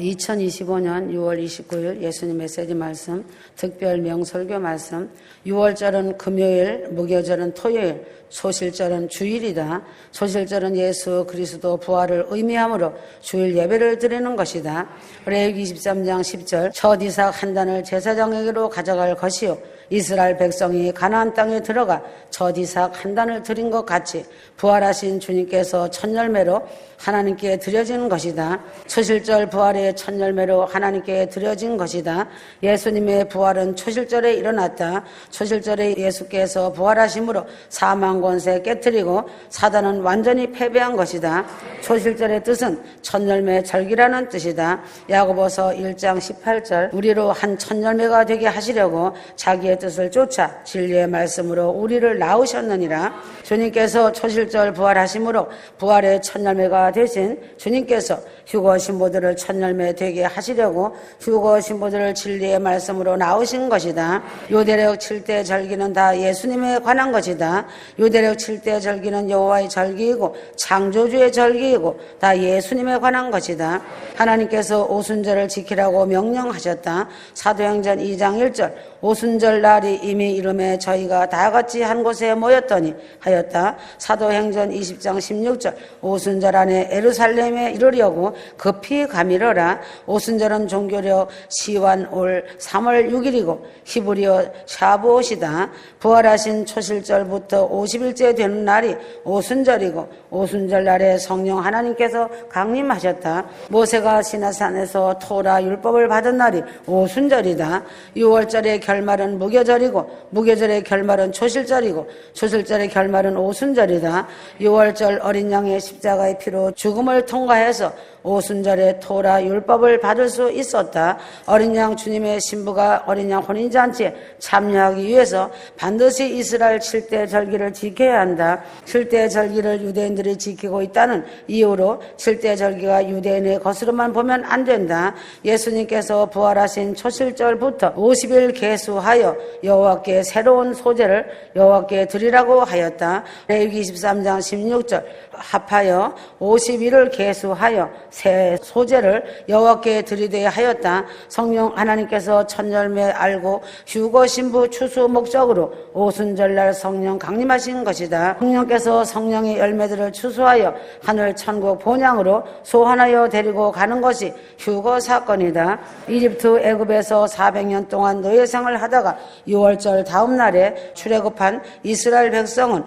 2025년 6월 29일 예수님 메시지 말씀, 특별 명설교 말씀, 6월절은 금요일, 무교절은 토요일, 소실절은 주일이다. 소실절은 예수 그리스도 부활을 의미하므로 주일 예배를 드리는 것이다. 레위기 23장 10절 첫 이삭 한 단을 제사장에게로 가져갈 것이요 이스라엘 백성이 가나안 땅에 들어가 첫 이삭 한 단을 드린 것 같이 부활하신 주님께서 첫 열매로 하나님께 드려진 것이다. 초실절 부활의 첫 열매로 하나님께 드려진 것이다. 예수님의 부활은 초실절에 일어났다. 초실절에 예수께서 부활하심으로 사망 권세 깨뜨리고 사단은 완전히 패배한 것이다. 초실절의 뜻은 첫 열매 절기라는 뜻이다. 야고보서 1장 18절 우리로 한 첫 열매가 되게 하시려고 자기의 뜻을 쫓아 진리의 말씀으로 우리를 낳으셨느니라. 주님께서 초실절 부활하심으로 부활의 첫 열매가 되신 주님께서 휴거 신부들을 첫 열매 되게 하시려고 휴거 신부들을 진리의 말씀으로 낳으신 것이다. 요대력 7대 절기는 다 예수님에 관한 것이다. 요대력 7대 절기는 여호와의 절기이고 창조주의 절기이고 다 예수님에 관한 것이다. 하나님께서 오순절을 지키라고 명령하셨다. 사도행전 2장 1절 오순절 날이 이미 이름에 저희가 다 같이 한 곳에 모였더니 하였다. 사도행전 20장 16절 오순절 안에 에루살렘에 이르려고 급히 가미러라. 오순절은 종교력 시완 올 3월 6일이고 히브리어 샤브옷이다. 부활하신 초실절부터 50일째 되는 날이 오순절이고 오순절 날에 성령 하나님께서 강림하셨다. 모세가 시나산에서 토라 율법을 받은 날이 오순절이다. 6월절의 결말은 무 교절이고 무교절의 결말은 초실절이고 초실절의 결말은 오순절이다. 6월절 어린 양의 십자가의 피로 죽음을 통과해서 오순절에 토라 율법을 받을 수 있었다. 어린 양 주님의 신부가 어린 양 혼인잔치에 참여하기 위해서 반드시 이스라엘 7대 절기를 지켜야 한다. 7대 절기를 유대인들이 지키고 있다는 이유로 7대 절기가 유대인의 것으로만 보면 안 된다. 예수님께서 부활하신 초실절부터 50일 계수하여 여호와께 새로운 소재를 여호와께 드리라고 하였다. 레위기 23장 16절 합하여 50일을 계수하여 새 소재를 여호와께 드리되 하였다. 성령 하나님께서 첫 열매 알고 휴거 신부 추수 목적으로 오순절날 성령 강림하신 것이다. 성령께서 성령의 열매들을 추수하여 하늘 천국 본향으로 소환하여 데리고 가는 것이 휴거 사건이다. 이집트 애굽에서 400년 동안 노예 생을 하다가 6월절 다음 날에 출애굽한 이스라엘 백성은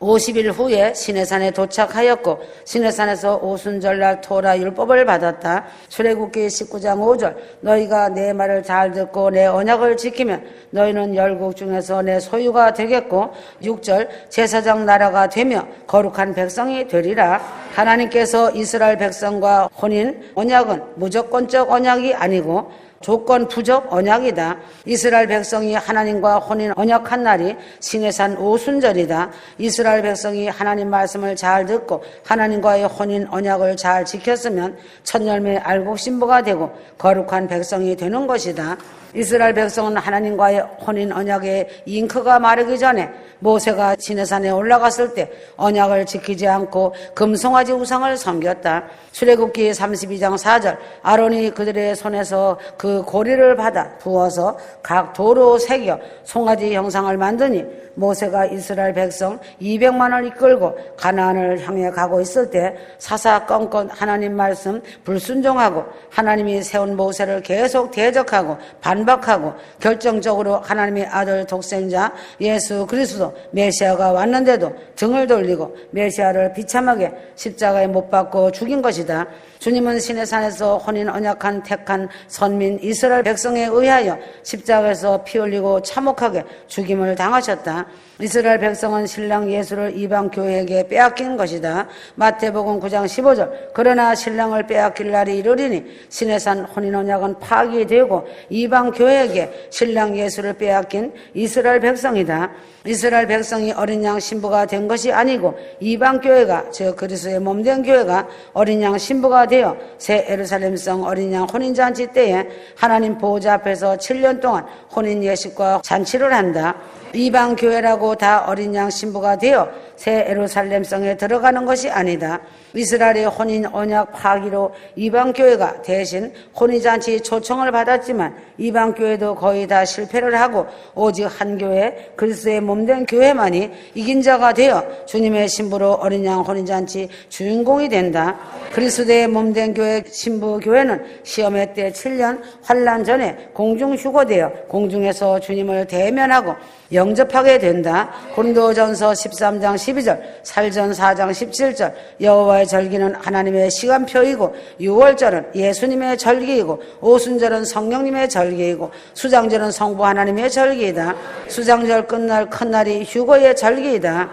50일 후에 시내산에 도착하였고 시내산에서 오순절날 토라 율법을 받았다. 출애굽기 19장 5절 너희가 내 말을 잘 듣고 내 언약을 지키면 너희는 열국 중에서 내 소유가 되겠고 6절 제사장 나라가 되며 거룩한 백성이 되리라. 하나님께서 이스라엘 백성과 혼인 언약은 무조건적 언약이 아니고 조건 부적 언약이다. 이스라엘 백성이 하나님과 혼인 언약한 날이 시내산 오순절이다. 이스라엘 백성이 하나님 말씀을 잘 듣고 하나님과의 혼인 언약을 잘 지켰으면 첫 열매 알곡 신부가 되고 거룩한 백성이 되는 것이다. 이스라엘 백성은 하나님과의 혼인 언약의 잉크가 마르기 전에 모세가 시내산에 올라갔을 때 언약을 지키지 않고 금송아지 우상을 섬겼다. 출애굽기 32장 4절 아론이 그들의 손에서 그 고리를 받아 부어서 각 도로 새겨 송아지 형상을 만드니 모세가 이스라엘 백성 200만을 이끌고 가나안을 향해 가고 있을 때 사사건건 하나님 말씀 불순종하고 하나님이 세운 모세를 계속 대적하고 반 박하고 결정적으로 하나님의 아들 독생자 예수 그리스도 메시아가 왔는데도 등을 돌리고 메시아를 비참하게 십자가에 못 박고 죽인 것이다. 주님은 시내산에서 혼인 언약한 택한 선민 이스라엘 백성에 의하여 십자가에서 피 흘리고 참혹하게 죽임을 당하셨다. 이스라엘 백성은 신랑 예수를 이방 교회에게 빼앗긴 것이다. 마태복음 9장 15절 그러나 신랑을 빼앗길 날이 이르리니 시내산 혼인 언약은 파기되고 이방 교회에게 신랑 예수를 빼앗긴 이스라엘 백성이다. 이스라엘 백성이 어린 양 신부가 된 것이 아니고 이방 교회가 즉 그리스도의 몸 된 교회가 어린 양 신부가 되어 새 에루살렘성 어린 양 혼인 잔치 때에 하나님 보호자 앞에서 7년 동안 혼인 예식과 잔치를 한다. 이방 교회라고 다 어린 양 신부가 되어 새 에루살렘 성에 들어가는 것이 아니다. 이스라엘의 혼인 언약 파기로 이방 교회가 대신 혼인 잔치 초청을 받았지만 이방 교회도 거의 다 실패를 하고 오직 한 교회 그리스도의 몸된 교회만이 이긴 자가 되어 주님의 신부로 어린 양 혼인 잔치 주인공이 된다. 그리스도의 몸된 교회 신부 교회는 시험회 때 7년 환란 전에 공중 휴거되어 공중에서 주님을 대면하고 영접하게 된다. 고린도전서 13장 12절, 살전 4장 17절, 여호와의 절기는 하나님의 시간표이고 유월절은 예수님의 절기이고 오순절은 성령님의 절기이고 수장절은 성부 하나님의 절기이다. 수장절 끝날 큰 날이 휴거의 절기이다.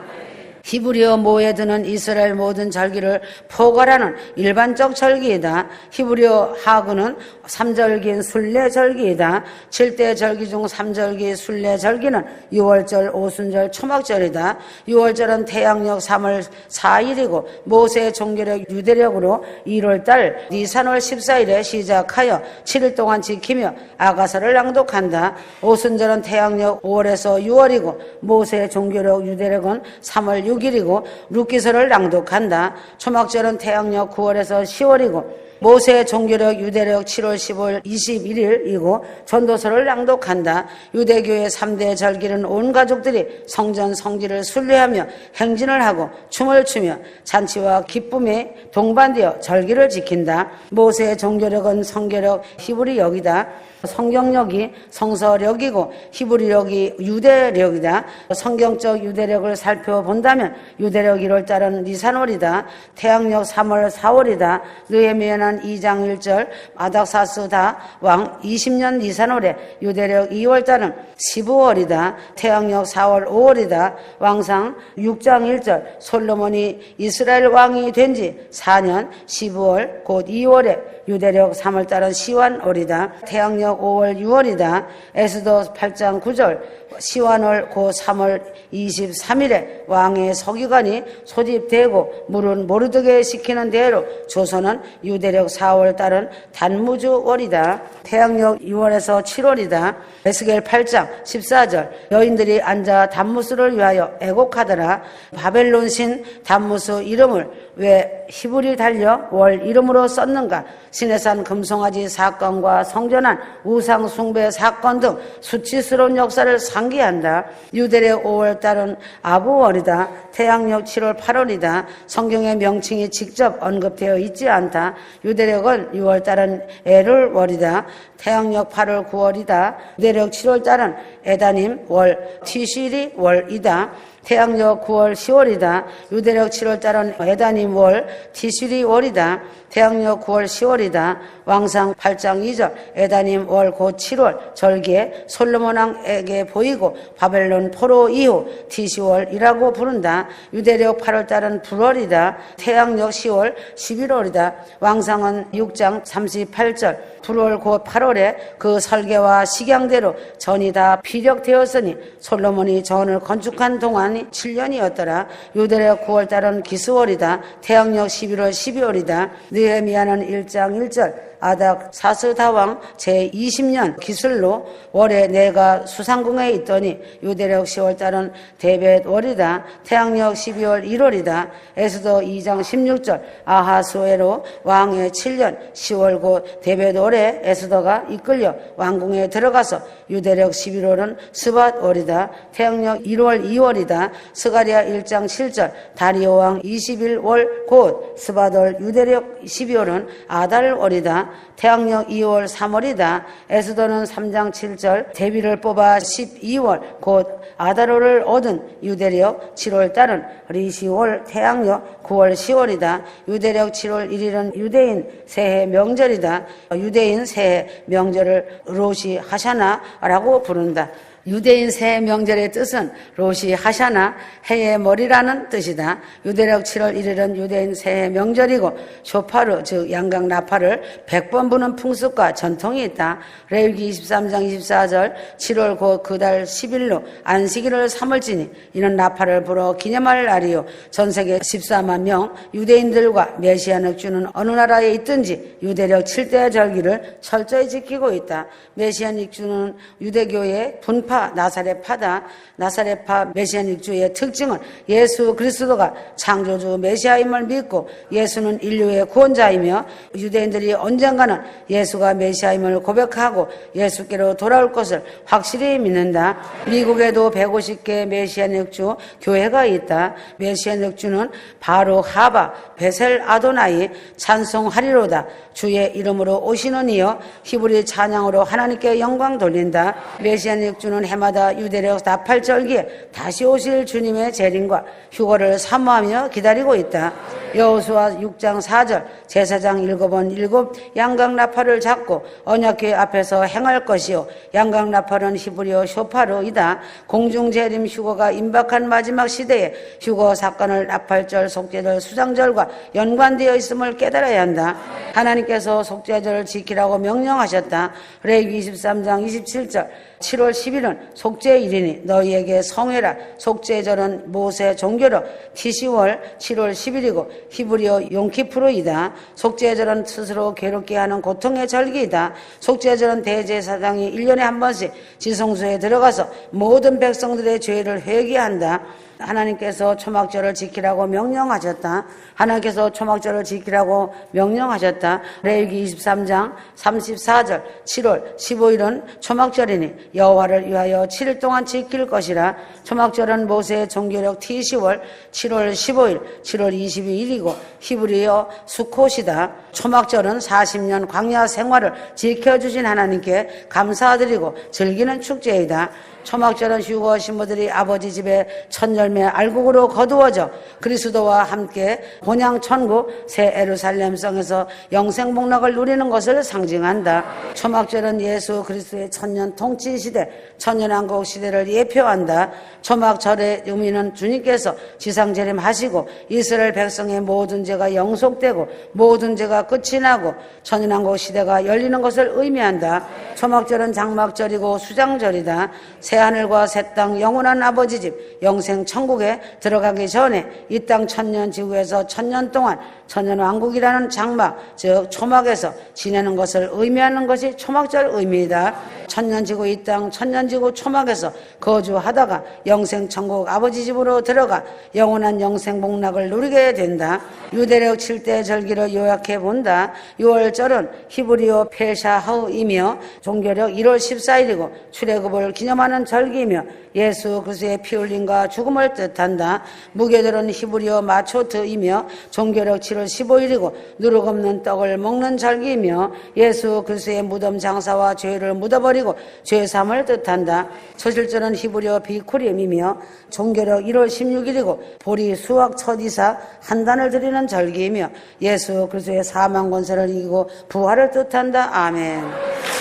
히브리어 모에 드는 이스라엘 모든 절기를 포괄하는 일반적 절기이다. 히브리어 하그는 삼절기인 순례 절기이다. 칠대 절기 중 삼절기 순례 절기는 6월절, 오순절, 초막절이다. 6월절은 태양력 3월 4일이고 모세의 종교력 유대력으로 1월달 니산월 14일에 시작하여 7일 동안 지키며 아가서를 낭독한다. 오순절은 태양력 5월에서 6월이고 모세의 종교력 유대력은 3월 6일이고 룻기서를 낭독한다. 초막절은 태양력 9월에서 10월이고 모세의 종교력 유대력 7월 10월 21일이고 전도서를 낭독한다. 유대교의 3대 절기는 온 가족들이 성전 성지를 순례하며 행진을 하고 춤을 추며 잔치와 기쁨에 동반되어 절기를 지킨다. 모세의 종교력은 성교력 히브리 역이다. 성경력이 성서력이고 히브리력이 유대력이다. 성경적 유대력을 살펴본다면 유대력 1월 달은 니산월이다. 태양력 3월 4월이다. 느헤미야는 2장 1절 아닥사스다 왕 20년 니산월에 유대력 2월 달은 15월이다. 태양력 4월 5월이다. 왕상 6장 1절 솔로몬이 이스라엘 왕이 된 지 4년 12월 곧 2월에 유대력 3월 달은 시완월이다. 태양력 5월 6월이다. 에스더 8장 9절 시완월 고 3월 23일에 왕의 서기관이 소집되고 물은 모르드게 시키는 대로 조선은 유대력 4월 달은 단무주 월이다. 태양력 6월에서 7월이다. 에스겔 8장 14절 여인들이 앉아 단무스를 위하여 애곡하더라. 바벨론 신 단무스 이름을 왜 히브리 달려 월 이름으로 썼는가? 신해산 금송아지 사건과 성전한 우상 숭배 사건 등 수치스러운 역사를 상기한다. 유대의 5월 달은 아부월이다. 태양력 7월 8월이다. 성경의 명칭이 직접 언급되어 있지 않다. 유대력은 6월 달은 에를월이다. 태양력 8월 9월이다. 유대력 7월 달은 에다님 월, 티시리 월이다. 태양력 9월 10월이다. 유대력 7월 달은 에다님 월, 티시리 월이다. 태양력 9월 10월이다. 왕상 8장 2절 에다님 월 곧 7월 절기에 솔로몬 왕에게 보이고 바벨론 포로 이후 티시월이라고 부른다. 유대력 8월 달은 불월이다. 태양력 10월 11월이다. 왕상은 6장 38절 불월 곧 8월에 그 설계와 식양대로 전이 다 피력되었으니 솔로몬이 전을 건축한 동안 이 7년이었더라. 유대력 9월 달은 기스월이다. 태양력 11월 12월이다. 느헤미야는 1장 1절 아닥 사스다왕 제20년 기술로 월에 내가 수상궁에 있더니 유대력 10월 달은 데벳 월이다. 태양력 12월 1월이다. 에스더 2장 16절 아하수에로 왕의 7년 10월 곧 데벳 월에 에스더가 이끌려 왕궁에 들어가서 유대력 11월은 스밧 월이다. 태양력 1월 2월이다. 스가리아 1장 7절 다리오 왕 21월 곧 스밧 월 유대력 12월은 아달 월이다. 태양력 2월 3월이다. 에스더는 3장 7절 데비를 뽑아 12월 곧 아다로를 얻은 유대력 7월 달은 리시월 태양력 9월 10월이다. 유대력 7월 1일은 유대인 새해 명절이다. 유대인 새해 명절을 로시 하샤나라고 부른다. 유대인 새해 명절의 뜻은 로시 하샤나 해의 머리라는 뜻이다. 유대력 7월 1일은 유대인 새해 명절이고 쇼파르 즉 양각 나팔을 100번 부는 풍습과 전통이 있다. 레위기 23장 24절 7월 곧 그 달 10일로 안식일을 삼을 지니 이는 나팔을 불어 기념할 날이요 전 세계 14만 명 유대인들과 메시아를 주는 어느 나라에 있든지 유대력 7대 절기를 철저히 지키고 있다. 메시아닉 주는 유대교의 분파 파, 나사렛파다. 나사렛파 메시아닉주의 특징은 예수 그리스도가 창조주 메시아임을 믿고 예수는 인류의 구원자이며 유대인들이 언젠가는 예수가 메시아임을 고백하고 예수께로 돌아올 것을 확실히 믿는다. 미국에도 150개 메시아닉주 교회가 있다. 메시아닉주는 바로 하바, 베셀 아도나이 찬송하리로다. 주의 이름으로 오시는 이여 히브리 찬양으로 하나님께 영광 돌린다. 메시아닉주는 해마다 유대력 나팔절기에 다시 오실 주님의 재림과 휴거를 사모하며 기다리고 있다. 여호수아 6장 4절 제사장 일곱은 일곱 양각 나팔을 잡고 언약궤 앞에서 행할 것이요 양각 나팔은 히브리어 쇼파르이다. 공중 재림 휴거가 임박한 마지막 시대에 휴거 사건을 나팔절, 속죄절, 수장절과 연관되어 있음을 깨달아야 한다. 하나님께서 속죄절을 지키라고 명령하셨다. 레위 23장 27절 7월 10일은 속죄일이니 너희에게 성회라 속죄절은 모세 종교력 티시월 7월 10일이고 히브리어 용키프로이다. 속죄절은 스스로 괴롭게 하는 고통의 절기이다. 속죄절은 대제사장이 1년에 한 번씩 지성소에 들어가서 모든 백성들의 죄를 회개한다. 하나님께서 초막절을 지키라고 명령하셨다. 하나님께서 초막절을 지키라고 명령하셨다. 레위기 23장 34절 7월 15일은 초막절이니 여호와를 위하여 7일 동안 지킬 것이라. 초막절은 모세의 종교력 T시월 7월 15일, 7월 22일이고 히브리어 수콧이다. 초막절은 40년 광야 생활을 지켜주신 하나님께 감사드리고 즐기는 축제이다. 초막절은 휴거 신부들이 아버지 집에 첫 열매 알곡으로 거두어져 그리스도와 함께 본향 천국 새 에루살렘 성에서 영생 복락을 누리는 것을 상징한다. 초막절은 예수 그리스도의 천년 통치 시대, 천년왕국 시대를 예표한다. 초막절의 의미는 주님께서 지상 재림하시고 이스라엘 백성의 모든 죄가 영속되고 모든 죄가 끝이 나고 천년왕국 시대가 열리는 것을 의미한다. 초막절은 장막절이고 수장절이다. 새 하늘과 새 땅 영원한 아버지 집 영생 천 국에 들어가기 전에 이 땅 천년 지구에서 천년 동안 천년 왕국이라는 장막 즉 초막에서 지내는 것을 의미하는 것이 초막절 의미이다. 천년 지구 이 땅 천년 지구 초막에서 거주하다가 영생 천국 아버지 집으로 들어가 영원한 영생 복락을 누리게 된다. 유대력 7대 절기를 요약해 본다. 6월절은 히브리어 펠샤하우이며 종교력 1월 14일이고 출애굽을 기념하는 절기이며 예수 그리스도의 피 흘림과 죽음을 뜻한다. 무교절은 히브리어 마초트이며 종교력 7월 15일이고 누룩 없는 떡을 먹는 절기이며 예수 그리스도의 무덤 장사와 죄를 묻어버리 고 죄삼을 뜻한다. 초실절은 히브리어 비쿠림이며 종교력 1월 16일이고 보리 수학 첫이사 한 단을 드리는 절기이며 예수 그리스도의 사망 권세를 이기고 부활을 뜻한다. 아멘.